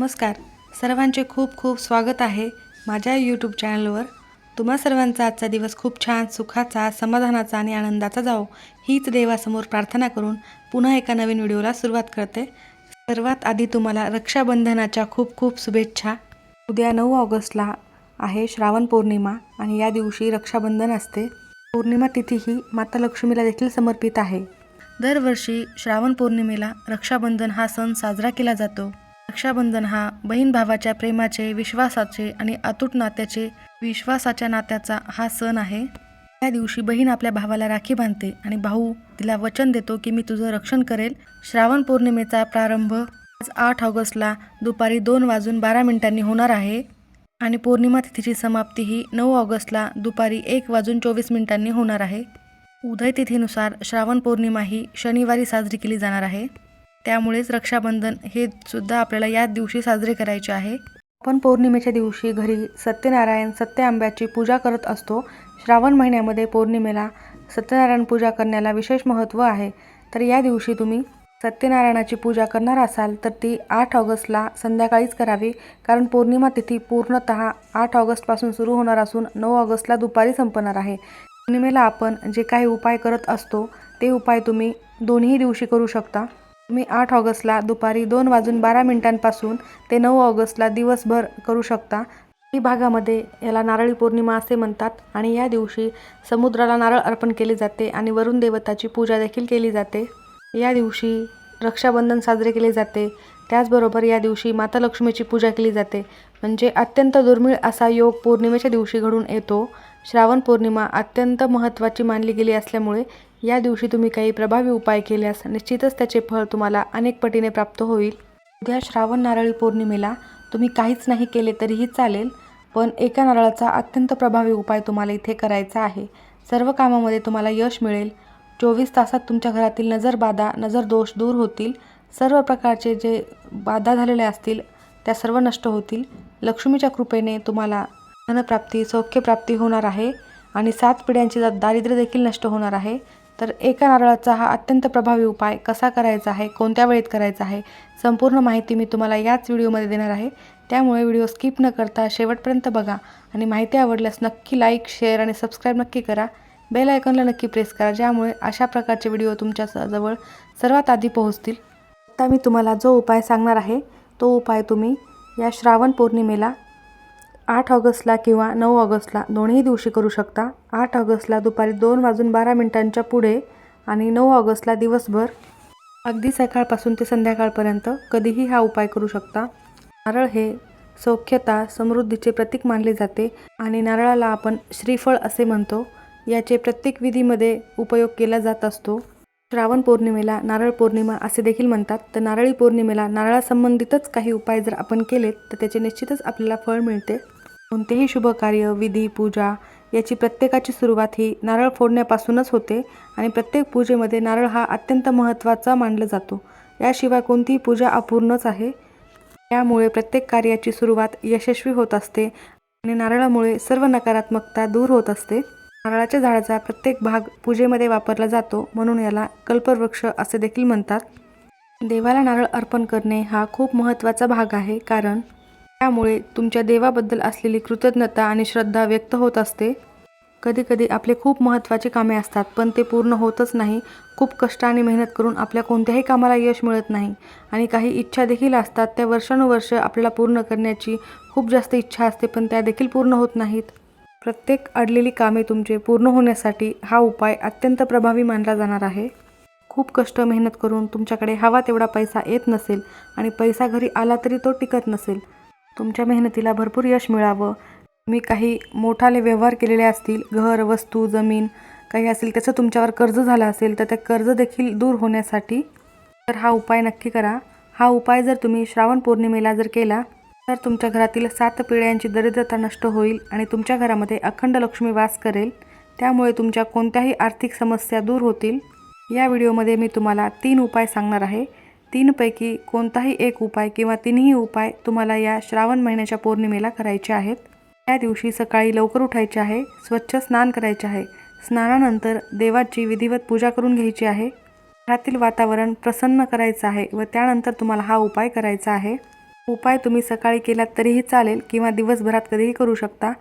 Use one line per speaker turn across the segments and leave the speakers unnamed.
नमस्कार. सर्वांचे खूप खूप स्वागत आहे माझ्या यूट्यूब चॅनलवर तुम्हा सर्वांचा आजचा दिवस खूप छान सुखाचा समाधानाचा आणि आनंदाचा जावो. हीच देवासमोर प्रार्थना करून पुन्हा एका नवीन व्हिडिओला सुरुवात करते. सर्वात आधी तुम्हाला रक्षाबंधनाच्या खूप खूप शुभेच्छा. उद्या नऊ ऑगस्टला आहे श्रावण पौर्णिमा आणि या दिवशी रक्षाबंधन असते. पौर्णिमा तिथी ही माता लक्ष्मीला देखील समर्पित आहे. दरवर्षी श्रावण पौर्णिमेला रक्षाबंधन हा सण साजरा केला जातो. रक्षाबंधन हा बहीण भावाच्या प्रेमाचे विश्वासाचे आणि अतूट नात्याचे विश्वासाच्या नात्याचा हा सण आहे. त्या दिवशी बहीण आपल्या भावाला राखी बांधते आणि भाऊ तिला वचन देतो की मी तुझं रक्षण करेल. श्रावण पौर्णिमेचा प्रारंभ आज आठ ऑगस्टला दुपारी दोन वाजून बारा मिनिटांनी होणार आहे आणि पौर्णिमा तिथीची समाप्ती ही नऊ ऑगस्टला दुपारी एक वाजून चोवीस मिनिटांनी होणार आहे. उदय तिथीनुसार श्रावण पौर्णिमा ही शनिवारी साजरी केली जाणार आहे. त्यामुळेच रक्षाबंधन हे सुद्धा आपल्याला याच दिवशी साजरे करायचे आहे. आपण पौर्णिमेच्या दिवशी घरी सत्यनारायण सत्य आंब्याची पूजा करत असतो. श्रावण महिन्यामध्ये पौर्णिमेला सत्यनारायण पूजा करण्याला विशेष महत्त्व आहे. तर या दिवशी तुम्ही सत्यनारायणाची पूजा करणार असाल तर ती आठ ऑगस्टला संध्याकाळीच करावी. कारण पौर्णिमा तिथी पूर्णतः आठ ऑगस्टपासून सुरू होणार असून नऊ ऑगस्टला दुपारी संपणार आहे. पौर्णिमेला आपण जे काही उपाय करत असतो ते उपाय तुम्ही दोन्ही दिवशी करू शकता. तुम्ही आठ ऑगस्टला दुपारी दोन वाजून बारा मिनिटांपासून ते नऊ ऑगस्टला दिवसभर करू शकता. ही भागामध्ये याला नारळी पौर्णिमा असे म्हणतात आणि या दिवशी समुद्राला नारळ अर्पण केले जाते आणि वरुण देवताची पूजा देखील केली जाते. या दिवशी रक्षाबंधन साजरे केले जाते. त्याचबरोबर या दिवशी माता लक्ष्मीची पूजा केली जाते. म्हणजे अत्यंत दुर्मिळ असा योग पौर्णिमेच्या दिवशी घडून येतो. श्रावण पौर्णिमा अत्यंत महत्त्वाची मानली गेली असल्यामुळे या दिवशी तुम्ही काही प्रभावी उपाय केल्यास निश्चितच त्याचे फळ तुम्हाला अनेक पटीने प्राप्त होईल. उद्या श्रावण नारळी पौर्णिमेला तुम्ही काहीच नाही केले तरीही चालेल पण एका नारळाचा अत्यंत प्रभावी उपाय तुम्हाला इथे करायचा आहे. सर्व कामामध्ये तुम्हाला यश मिळेल. चोवीस तासात तुमच्या घरातील नजर बाधा नजर दोष दूर होतील. सर्व प्रकारचे जे बाधा झालेले असतील त्या सर्व नष्ट होतील. लक्ष्मीच्या कृपेने तुम्हाला धनप्राप्ती सौख्यप्राप्ती होणार आहे आणि सात पिढ्यांची दारिद्र्य देखील नष्ट होणार आहे. तर एका नारळाचा हा अत्यंत प्रभावी उपाय कसा करायचा आहे कोणत्या वेळेत करायचा आहे संपूर्ण माहिती मी तुम्हाला याच व्हिडिओमध्ये देणार आहे. त्यामुळे व्हिडिओ स्किप न करता शेवटपर्यंत बघा आणि माहिती आवडल्यास नक्की लाईक शेअर आणि सबस्क्राईब नक्की करा. बेल आयकॉनला नक्की प्रेस करा ज्यामुळे अशा प्रकारचे व्हिडिओ तुमच्या स- जवळ सर्वात आधी पोहोचतील. आता मी तुम्हाला जो उपाय सांगणार आहे तो उपाय तुम्ही या श्रावण पौर्णिमेला आठ ऑगस्टला किंवा नऊ ऑगस्टला दोन्ही दिवशी करू शकता. आठ ऑगस्टला दुपारी दोन वाजून बारा मिनिटांच्या पुढे आणि नऊ ऑगस्टला दिवसभर अगदी सकाळपासून ते संध्याकाळपर्यंत कधीही हा उपाय करू शकता. नारळ हे सौख्यता समृद्धीचे प्रतीक मानले जाते आणि नारळाला आपण श्रीफळ असे म्हणतो. याचे प्रत्येक विधीमध्ये उपयोग केला जात असतो. श्रावण पौर्णिमेला नारळ पौर्णिमा असे देखील म्हणतात. तर नारळी पौर्णिमेला नारळासंबंधितच काही उपाय जर आपण केलेत तर त्याचे निश्चितच आपल्याला फळ मिळते. कोणतेही शुभकार्य विधी पूजा याची प्रत्येकाची सुरुवात ही नारळ फोडण्यापासूनच होते आणि प्रत्येक पूजेमध्ये नारळ हा अत्यंत महत्त्वाचा मानला जातो. याशिवाय कोणतीही पूजा अपूर्णच आहे. त्यामुळे प्रत्येक कार्याची सुरुवात यशस्वी होत असते आणि नारळामुळे सर्व नकारात्मकता दूर होत असते. नारळाच्या झाडाचा प्रत्येक भाग पूजेमध्ये वापरला जातो म्हणून याला कल्पवृक्ष असे देखील म्हणतात. देवाला नारळ अर्पण करणे हा खूप महत्त्वाचा भाग आहे कारण त्यामुळे तुमच्या देवाबद्दल असलेली कृतज्ञता आणि श्रद्धा व्यक्त होत असते. कधीकधी आपले खूप महत्त्वाचे कामे असतात पण ते पूर्ण होतच नाही. खूप कष्ट आणि मेहनत करून आपल्या कोणत्याही कामाला यश मिळत नाही. आणि काही इच्छा देखील असतात त्या वर्षानुवर्ष आपल्याला पूर्ण करण्याची खूप जास्त इच्छा असते पण त्या देखील पूर्ण होत नाहीत. प्रत्येक अडलेली कामे तुमचे पूर्ण होण्यासाठी हा उपाय अत्यंत प्रभावी मानला जाणार आहे. खूप कष्ट मेहनत करून तुमच्याकडे हवा तेवढा पैसा येत नसेल आणि पैसा घरी आला तरी तो टिकत नसेल. तुमच्या मेहनतीला भरपूर यश मिळावं. तुम्ही काही मोठाले व्यवहार केलेले असतील घर वस्तू जमीन काही असेल त्याचं तुमच्यावर कर्ज झालं असेल तर त्या कर्ज देखील दूर होण्यासाठी तर हा उपाय नक्की करा. हा उपाय जर तुम्ही श्रावण पौर्णिमेला जर केला तर तुमच्या घरातील सात पिढ्यांची दरिद्रता नष्ट होईल आणि तुमच्या घरामध्ये अखंड लक्ष्मी वास करेल. त्यामुळे तुमच्या कोणत्याही आर्थिक समस्या दूर होतील. या व्हिडिओमध्ये मी तुम्हाला तीन उपाय सांगणार आहे. तीनपैकी कोणताही एक उपाय किंवा तिन्ही उपाय तुम्हाला या श्रावण महिन्याच्या पौर्णिमेला करायचे आहेत. त्या दिवशी सकाळी लवकर उठायचे आहे स्वच्छ स्नान करायचे आहे. स्नानानंतर देवाची विधिवत पूजा करून घ्यायची आहे. घरातील वातावरण प्रसन्न करायचं आहे व त्यानंतर तुम्हाला हा उपाय करायचा आहे. उपाय तुम्ही सकाळी केलात तरीही चालेल किंवा दिवसभरात कधीही करू शकता.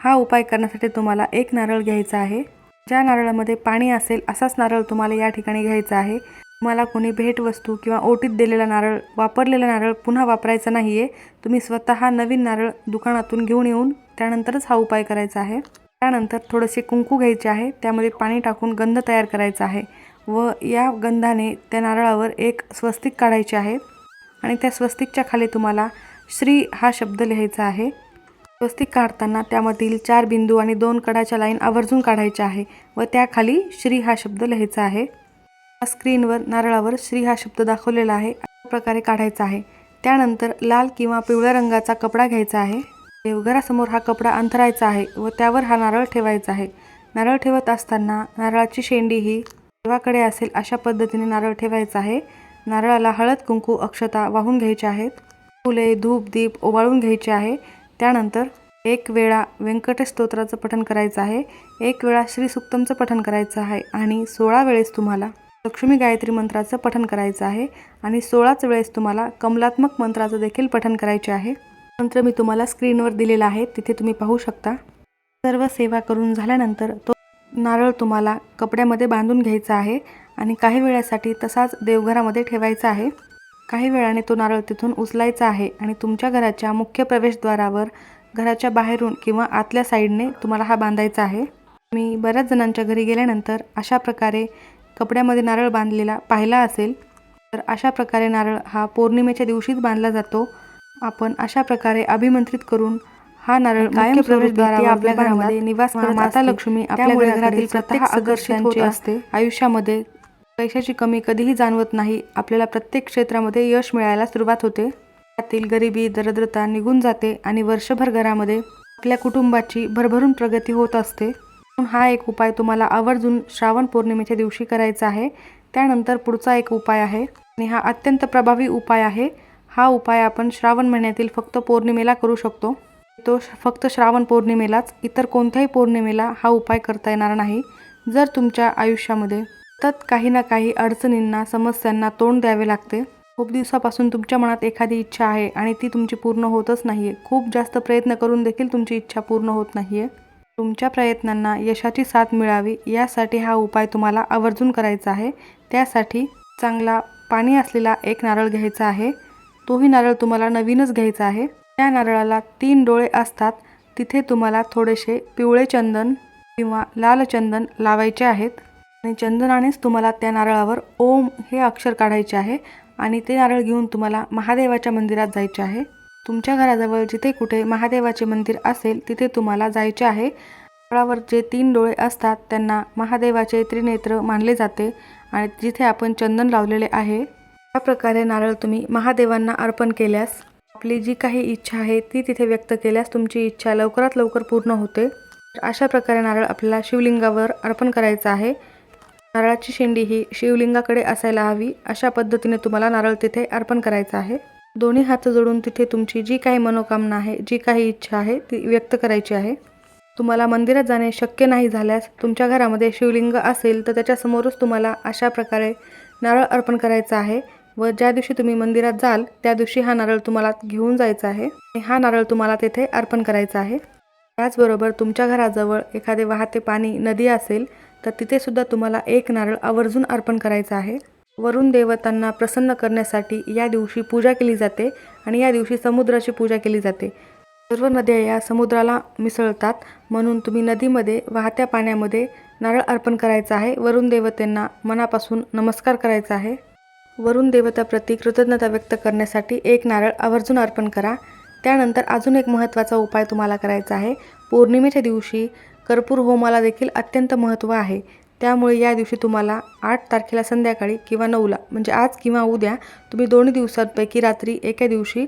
हा उपाय करण्यासाठी तुम्हाला एक नारळ घ्यायचा आहे. ज्या नारळामध्ये पाणी असेल असाच नारळ तुम्हाला या ठिकाणी घ्यायचा आहे. तुम्हाला कोणी भेटवस्तू किंवा ओटीत दिलेला नारळ वापरलेला नारळ पुन्हा वापरायचा नाही आहे तुम्ही स्वतः नवीन नारळ दुकानातून घेऊन येऊन त्यानंतरच हा उपाय करायचा आहे. त्यानंतर थोडेसे कुंकू घ्यायचे आहे त्यामध्ये पाणी टाकून गंध तयार करायचा आहे व या गंधाने त्या नारळावर एक स्वस्तिक काढायचे आहे आणि त्या स्वस्तिकच्या खाली तुम्हाला श्री हा शब्द लिहायचा आहे. स्वस्तिक काढताना त्यामधील चार बिंदू आणि दोन कडाच्या लाईन आवर्जून काढायच्या आहे व त्याखाली श्री हा शब्द लिहायचा आहे. स्क्रीनवर नारळावर श्री हा शब्द दाखवलेला आहे अशा प्रकारे काढायचा आहे. त्यानंतर लाल किंवा पिवळ्या रंगाचा कपडा घ्यायचा आहे. देवघरासमोर हा कपडा अंथरायचा आहे व त्यावर हा नारळ ठेवायचा आहे. नारळ ठेवत असताना नारळाची शेंडी ही देवाकडे असेल अशा पद्धतीने नारळ ठेवायचा आहे. नारळाला हळद कुंकू अक्षता वाहून घ्यायचे आहेत. फुले धूप दीप ओवाळून घ्यायचे आहे. त्यानंतर एक वेळा व्यंकटेश स्तोत्राचं पठण करायचं आहे. एक वेळा श्री सुक्तमचं पठण करायचं आहे आणि सोळा वेळेस तुम्हाला लक्ष्मी गायत्री मंत्राचं पठण करायचं आहे आणि सोळाच वेळेस तुम्हाला कमलात्मक मंत्राचं देखील पठण करायचे आहे. मंत्र मी तुम्हाला स्क्रीनवर दिलेला आहे तिथे तुम्ही पाहू शकता. सर्व सेवा करून झाल्यानंतर तो नारळ तुम्हाला कपड्यामध्ये बांधून घ्यायचा आहे आणि काही वेळासाठी तसाच देवघरामध्ये ठेवायचा आहे. काही वेळाने तो नारळ तिथून उचलायचा आहे आणि तुमच्या घराच्या मुख्य प्रवेशद्वारावर घराच्या बाहेरून किंवा आतल्या साईडने तुम्हाला हा बांधायचा आहे. मी बऱ्याच जणांच्या घरी गेल्यानंतर अशा प्रकारे कपड्यामध्ये नारळ बांधलेला पाहिला असेल तर अशा प्रकारे नारळ हा पौर्णिमेच्या दिवशीच बांधला जातो. आपण अशा प्रकारे अभिमंत्रित करून हा नारळ कायम प्रवेशद्वारावर आपल्या घरामध्ये निवास माता लक्ष्मी आपल्या घरातील प्रत्येक आकर्षित होत असते. आयुष्यामध्ये पैशाची कमी कधीही जाणवत नाही आपल्याला प्रत्येक क्षेत्रामध्ये यश मिळायला सुरुवात होते. त्यातील गरिबी दरिद्रता निघून जाते आणि वर्षभर घरामध्ये आपल्या कुटुंबाची भरभरून प्रगती होत असते. हा एक उपाय तुम्हाला आवर्जून श्रावण पौर्णिमेच्या दिवशी करायचा आहे. त्यानंतर पुढचा एक उपाय आहे. आणि हा अत्यंत प्रभावी उपाय आहे. हा उपाय आपण श्रावण महिन्यातील फक्त पौर्णिमेला करू शकतो. तो फक्त श्रावण पौर्णिमेलाच इतर कोणत्याही पौर्णिमेला हा उपाय करता येणार नाही. जर तुमच्या आयुष्यामध्ये सतत काही ना काही अडचणींना समस्यांना तोंड द्यावे लागते खूप दिवसापासून तुमच्या मनात एखादी इच्छा आहे आणि ती तुमची पूर्ण होतच नाही आहे खूप जास्त प्रयत्न करून देखील तुमची इच्छा पूर्ण होत नाही आहे तुमच्या प्रयत्नांना यशाची साथ मिळावी यासाठी हा उपाय तुम्हाला आवर्जून करायचा आहे. त्यासाठी चांगला पाणी असलेला एक नारळ घ्यायचा आहे. तोही नारळ तुम्हाला नवीनच घ्यायचा आहे. त्या नारळाला तीन डोळे असतात. तिथे तुम्हाला थोडेसे पिवळे चंदन किंवा लाल चंदन लावायचे आहेत. आणि चंदनानेच तुम्हाला त्या नारळावर ओम हे अक्षर काढायचे आहे. आणि ते नारळ घेऊन तुम्हाला महादेवाच्या मंदिरात जायचे आहे. तुमच्या घराजवळ जिथे कुठे महादेवाचे मंदिर असेल तिथे तुम्हाला जायचे आहे. फळावर जे तीन डोळे असतात त्यांना महादेवाचे त्रिनेत्र मानले जाते आणि जिथे आपण चंदन लावलेले आहे या प्रकारे नारळ तुम्ही महादेवांना अर्पण केल्यास आपली जी काही इच्छा आहे ती तिथे व्यक्त केल्यास तुमची इच्छा लवकरात लवकर पूर्ण होते. तर अशा प्रकारे नारळ आपल्याला शिवलिंगावर अर्पण करायचा आहे. नारळाची शेंडी ही शिवलिंगाकडे असायला हवी. अशा पद्धतीने तुम्हाला नारळ तिथे अर्पण करायचा आहे. दोन्ही हात जोडून तिथे तुमची जी काही मनोकामना आहे जी काही इच्छा आहे ती व्यक्त करायची आहे. तुम्हाला मंदिरात जाणे शक्य नाही झाल्यास तुमच्या घरामध्ये शिवलिंग असेल तर त्याच्यासमोरच तुम्हाला अशा प्रकारे नारळ अर्पण करायचा आहे व ज्या दिवशी तुम्ही मंदिरात जाल त्या दिवशी हा नारळ तुम्हाला घेऊन जायचा आहे आणि हा नारळ तुम्हाला तेथे अर्पण करायचा आहे. त्याचबरोबर तुमच्या घराजवळ एखादे वाहते पाणी नदी असेल तर तिथेसुद्धा तुम्हाला एक नारळ आवर्जून अर्पण करायचा आहे. वरुण देवतांना प्रसन्न करण्यासाठी या दिवशी पूजा केली जाते आणि या दिवशी समुद्राची पूजा केली जाते. सर्व नद्या या समुद्राला मिसळतात. म्हणून तुम्ही नदीमध्ये वाहत्या पाण्यामध्ये नारळ अर्पण करायचा आहे. वरुण देवतेंना मनापासून नमस्कार करायचा आहे. वरुण देवताप्रती कृतज्ञता व्यक्त करण्यासाठी एक नारळ आवर्जून अर्पण करा. त्यानंतर अजून एक महत्त्वाचा उपाय तुम्हाला करायचा आहे. पौर्णिमेच्या दिवशी कर्पूर होमाला देखील अत्यंत महत्त्व आहे. त्यामुळे या दिवशी तुम्हाला आठ तारखेला संध्याकाळी किंवा नऊला म्हणजे आज किंवा उद्या तुम्ही दोन्ही दिवसांपैकी रात्री एका दिवशी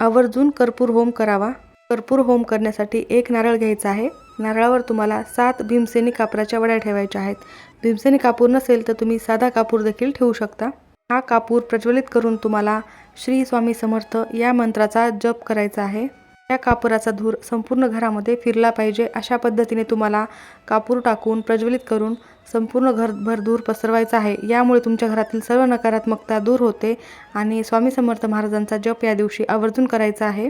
आवर्जून कर्पूर होम करावा. कर्पूर होम करण्यासाठी एक नारळ घ्यायचा आहे. नारळावर तुम्हाला सात भीमसेनी कापराच्या वड्या ठेवायच्या आहेत. भीमसेनी कापूर नसेल तर तुम्ही साधा कापूर देखील ठेवू शकता. हा कापूर प्रज्वलित करून तुम्हाला श्री स्वामी समर्थ या मंत्राचा जप करायचा आहे. या कापुराचा धूर संपूर्ण घरामध्ये फिरला पाहिजे. अशा पद्धतीने तुम्हाला कापूर टाकून प्रज्वलित करून संपूर्ण घरभर धूर पसरवायचा आहे. यामुळे तुमच्या घरातील सर्व नकारात्मकता दूर होते आणि स्वामी समर्थ महाराजांचा जप या दिवशी आवर्जून करायचा आहे.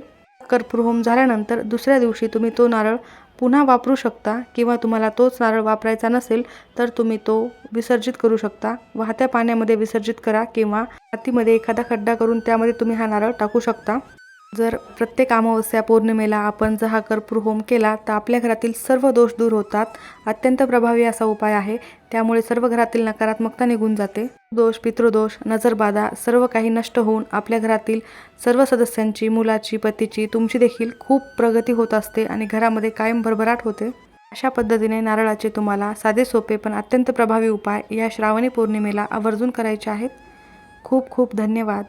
कर्पूर होम झाल्यानंतर दुसऱ्या दिवशी तुम्ही तो नारळ पुन्हा वापरू शकता किंवा तुम्हाला तोच नारळ वापरायचा नसेल तर तुम्ही तो विसर्जित करू शकता. वाहत्या पाण्यामध्ये विसर्जित करा किंवा मातीमध्ये एखादा खड्डा करून त्यामध्ये तुम्ही हा नारळ टाकू शकता. जर प्रत्येक अमावस्या पौर्णिमेला आपण जर हा कर्पूर होम केला तर आपल्या घरातील सर्व दोष दूर होतात. अत्यंत प्रभावी असा उपाय आहे. त्यामुळे सर्व घरातील नकारात्मकता निघून जाते. दोष पितृदोष नजरबाधा सर्व काही नष्ट होऊन आपल्या घरातील सर्व सदस्यांची मुलाची पतीची तुमची देखील खूप प्रगती होत असते आणि घरामध्ये कायम भरभराट होते. अशा पद्धतीने नारळाचे तुम्हाला साधे सोपे पण अत्यंत प्रभावी उपाय या श्रावणी पौर्णिमेला आवर्जून करायचे आहेत. खूप खूप धन्यवाद.